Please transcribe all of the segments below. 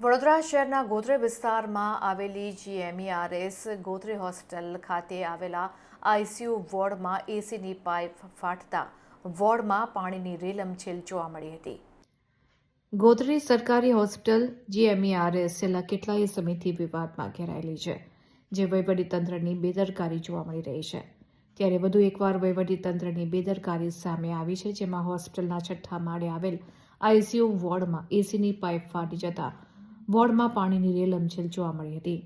વડોદરા શહેરના ગોત્રે વિસ્તારમાં આવેલી જીએમઈઆરએસ ગોત્રે હોસ્પિટલ ખાતે આવેલા આઈસીયુ વોર્ડમાં એસીની પાઇપ ફાટતા વોર્ડમાં પાણીની રેલમછેલ જોવા મળી હતી. ગોત્રી સરકારી હોસ્પિટલ જીએમઈઆરએસ છેલ્લા કેટલાય સમયથી વિવાદમાં ઘેરાયેલી છે, જે વહીવટીતંત્રની બેદરકારી જોવા મળી રહી છે. ત્યારે વધુ એકવાર વહીવટીતંત્રની બેદરકારી સામે આવી છે, જેમાં હોસ્પિટલના છઠ્ઠા માળે આવેલ આઈસીયુ વોર્ડમાં એસીની પાઇપ ફાટી જતા વોર્ડમાં પાણીની રેલ રેલમછેલ જોવા મળી હતી.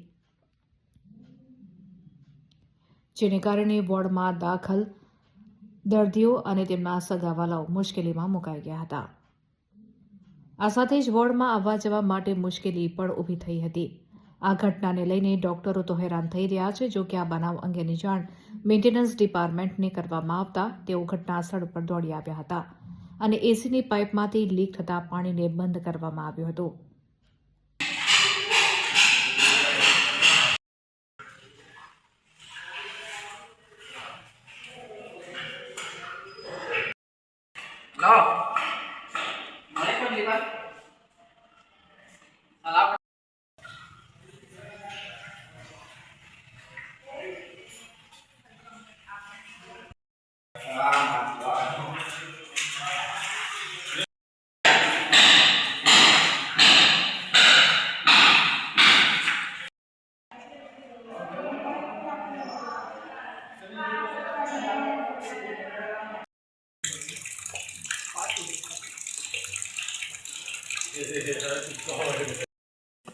જેને કારણે વોર્ડમાં દાખલ દર્દીઓ અને તેમના સગાવાલાઓ મુશ્કેલીમાં મુકાઈ ગયા હતા. આ સાથે જ વોર્ડમાં આવવા જવા માટે મુશ્કેલી પણ ઊભી થઈ હતી. આ ઘટનાને લઈને ડોક્ટરો તો હેરાન થઈ રહ્યા છે, જો કે આ બનાવ અંગેની જાણ મેન્ટેનન્સ ડિપાર્ટમેન્ટને કરવામાં આવતા તેઓ ઘટના સ્થળ પર દોડી આવ્યા હતા અને એસીની પાઇપમાંથી લીક થતા પાણીને બંધ કરવામાં આવ્યું હતું.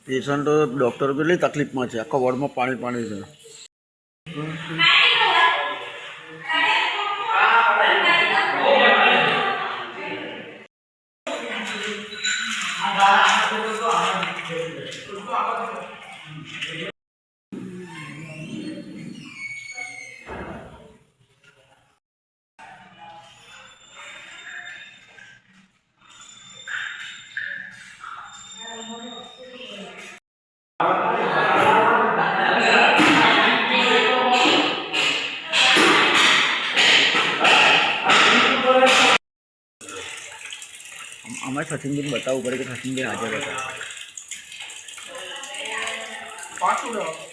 પેશન્ટો ડોક્ટર કેટલી તકલીફમાં છે? આખા વોર્ડમાં પાણી પાણી છે. અમારે સચિનભાઈ બતાવવું પડે કે સચિનભાઈ હાજર હતા